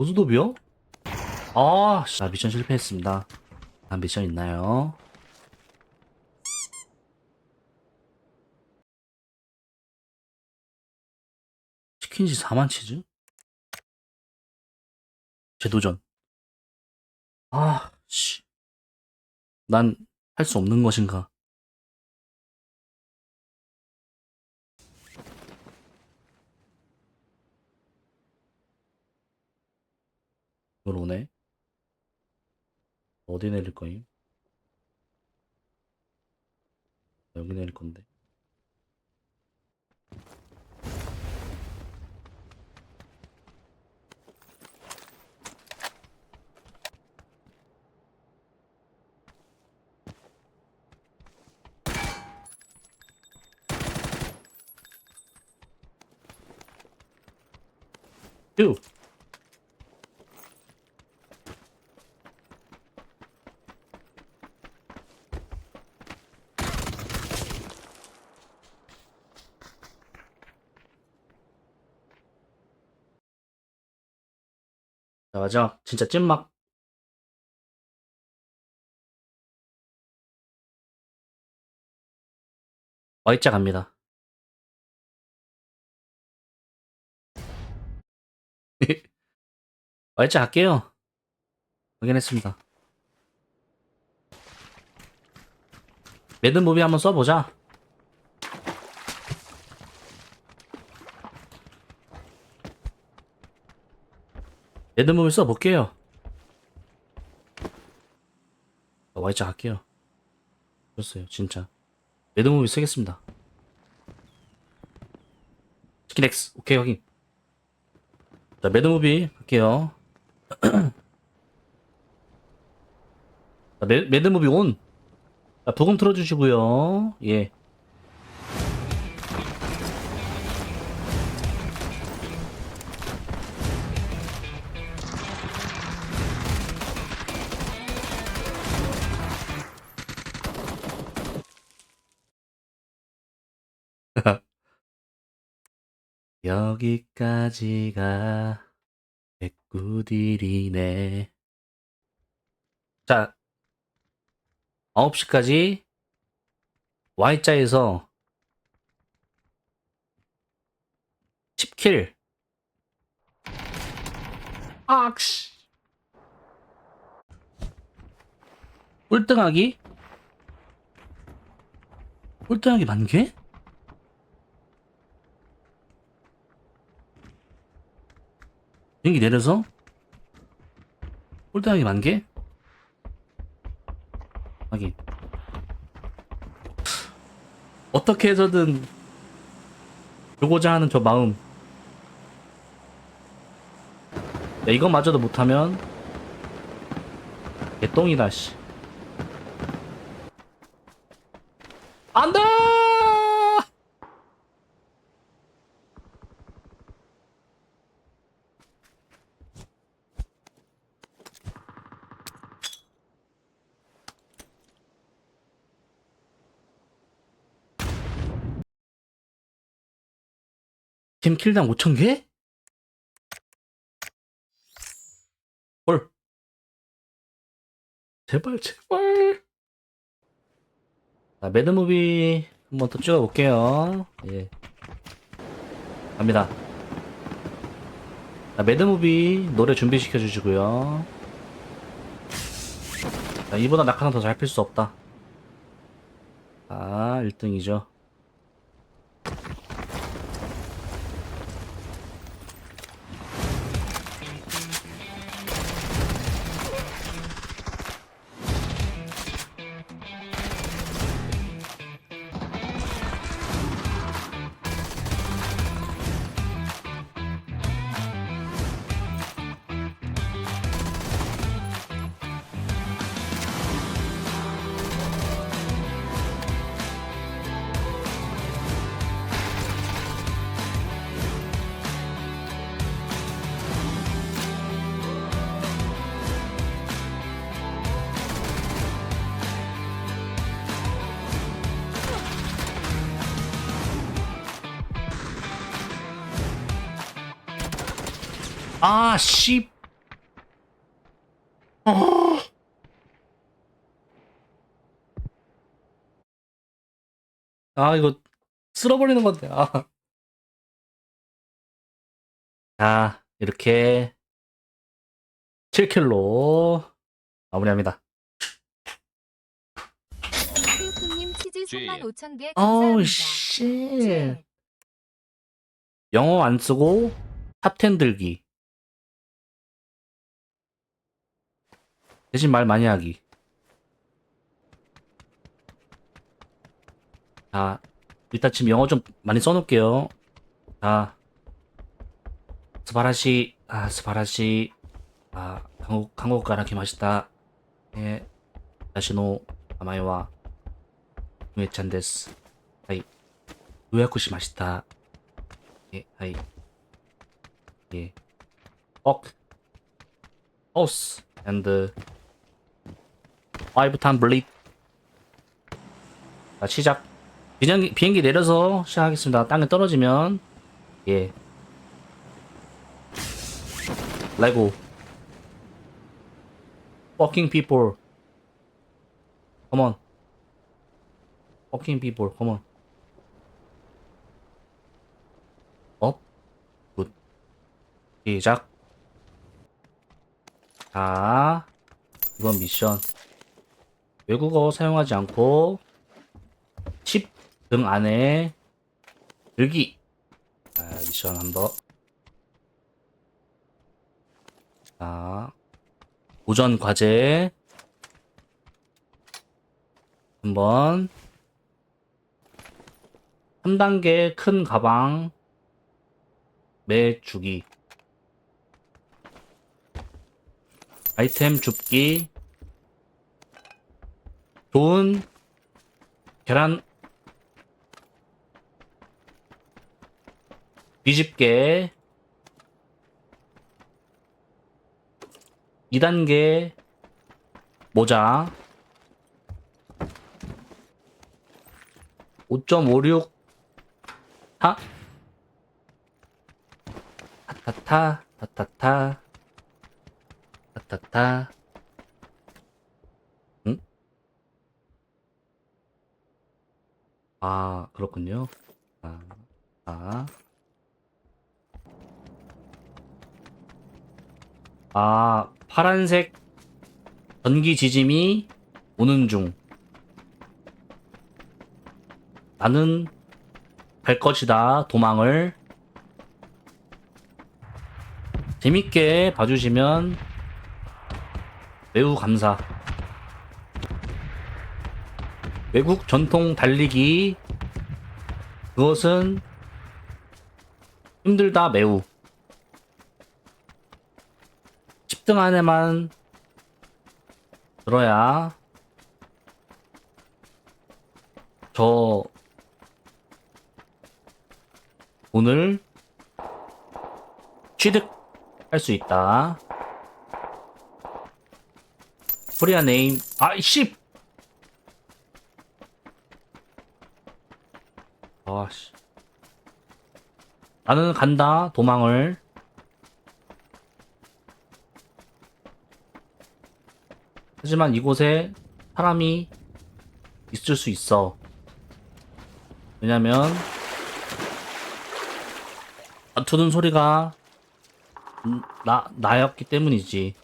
보스도비요? 아, 씨, 나 미션 실패했습니다. 다음 미션 있나요? 치킨지 4만 치즈? 재도전. 아, 씨. 난 할 수 없는 것인가? 이걸 오네? 어디 내릴 거임? 여기 내릴 건데. 유! 자, 마지막 진짜 찐막. Y자 갑니다. Y자 갈게요. 확인했습니다. 매드무비 한번 써보자. 매드무비 써볼게요. Y자 갈게요. 좋았어요, 진짜. 매드무비 쓰겠습니다. 치킨 X, 오케이, 확인. 자, 매드무비 할게요. 자, 매, 매드무비 온. 자, 부금 틀어주시고요. 예. 여기까지가 백구딜이네. 자, 9시까지 Y자에서 10킬. 악씨. 꼴등하기? 꼴등하기 만 개? 비행기 내려서? 꼴등하기 만 개? 하긴 어떻게 해서든 요고자 하는 저 마음. 야 이거마저도 못하면 개똥이다 씨. 안돼 팀 킬당 5,000개? 헐. 제발, 제발. 자, 매드무비 한번 더 찍어볼게요. 예. 갑니다. 자, 매드무비 노래 준비시켜 주시고요. 자, 이보다 낙하산 더 잘 필 수 없다. 아, 1등이죠. 아, 씨. 아, 이거 쓸어버리는 건데. 아. 자, 이렇게 7킬로 마무리합니다. 님 치즈 쥐. 3만 5천 개 어우, 감사합니다. 씨. 쥐. 영어 안 쓰고 탑10 들기. 대신 말 많이 하기. 자, 일단 지금 영어 좀 많이 써놓을게요. 자, 스바라시, 아, 스바라시, 아, 한국, 한국 가라키 맛있다. 예, 다시노, 아마이와, 우에찬 데스. 하이, 우야쿠시 맛있다. 예, 하이. 예. 억. 하우스. and five time bleed. 자, 시작. 비행기, 비행기 내려서 시작하겠습니다. 땅에 떨어지면, 예. 레고. Fucking people. Come on. Fucking people. Come on. 업. 굿. 시작. 자, 이번 미션. 외국어 사용하지 않고, 칩등 안에 들기. 자, 미션 한 번. 자, 오전 과제. 한번. 3단계 큰 가방. 매 주기. 아이템 줍기. 좋은 계란 뒤집게 2단계 모자 5.56타 타타 타 타타 타 타타타 아 그렇군요 아, 아. 아, 파란색 전기 지짐이 오는 중. 나는 갈 것이다. 도망을. 재밌게 봐주시면 매우 감사. 외국 전통 달리기. 그것은 힘들다 매우. 10등 안에만 들어야 저 돈을 취득할 수 있다. 코리아 네임 아이씨 씨 나는 간다 도망을 하지만 이곳에 사람이 있을 수 있어. 왜냐면 다투는 소리가 음, 나 나였기 때문이지.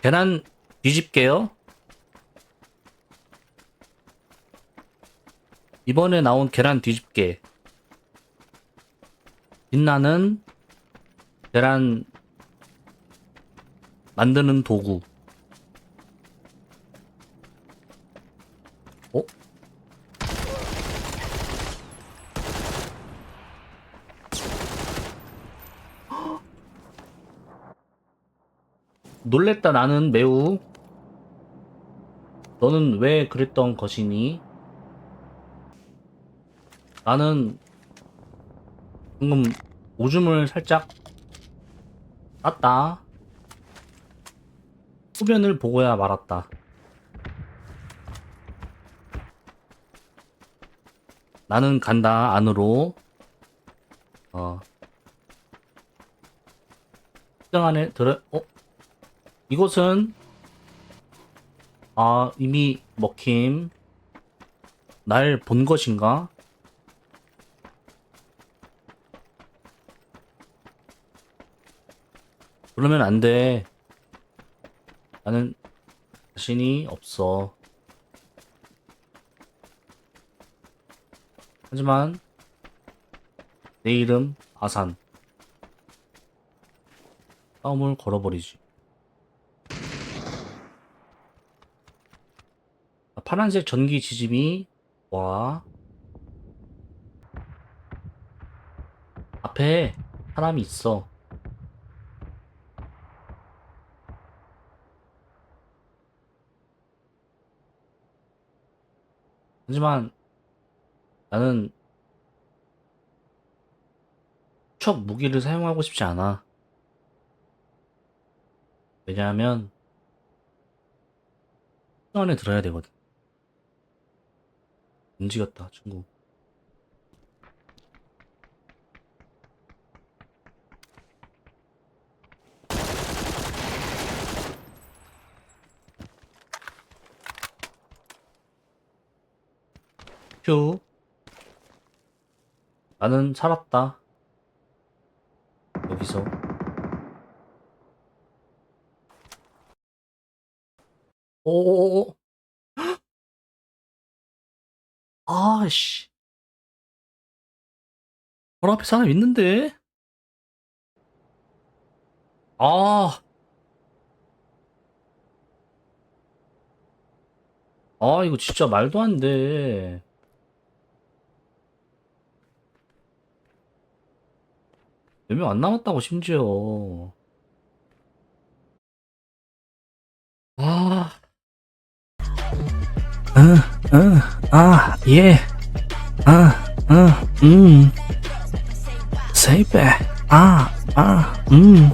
계란 뒤집게요. 이번에 나온 계란 뒤집게. 빛나는 계란 만드는 도구. 어? 놀랬다 나는 매우. 너는 왜 그랬던 것이니? 나는 방금 오줌을 살짝 쌌다. 후면을 보고야 말았다. 나는 간다 안으로. 어. 등 안에 들어, 어? 이곳은, 아, 이미 먹힘. 날 본 것인가? 그러면 안 돼. 나는 자신이 없어. 하지만 내 이름 아산. 싸움을 걸어버리지. 파란색 전기 지짐이 와. 앞에 사람이 있어. 하지만 나는 척 무기를 사용하고 싶지 않아. 왜냐하면 그 안에 들어야 되거든. 움직였다, 친구. 휴. 나는 살았다. 여기서. 오오오. 아씨. 바로 앞에 사람 있는데? 아. 아, 이거 진짜 말도 안 돼. 몇 명 안 남았다고, 심지어. 아. 응, 응, 아, 예. 아, 응, 음. 세이베. 아, 아, 음.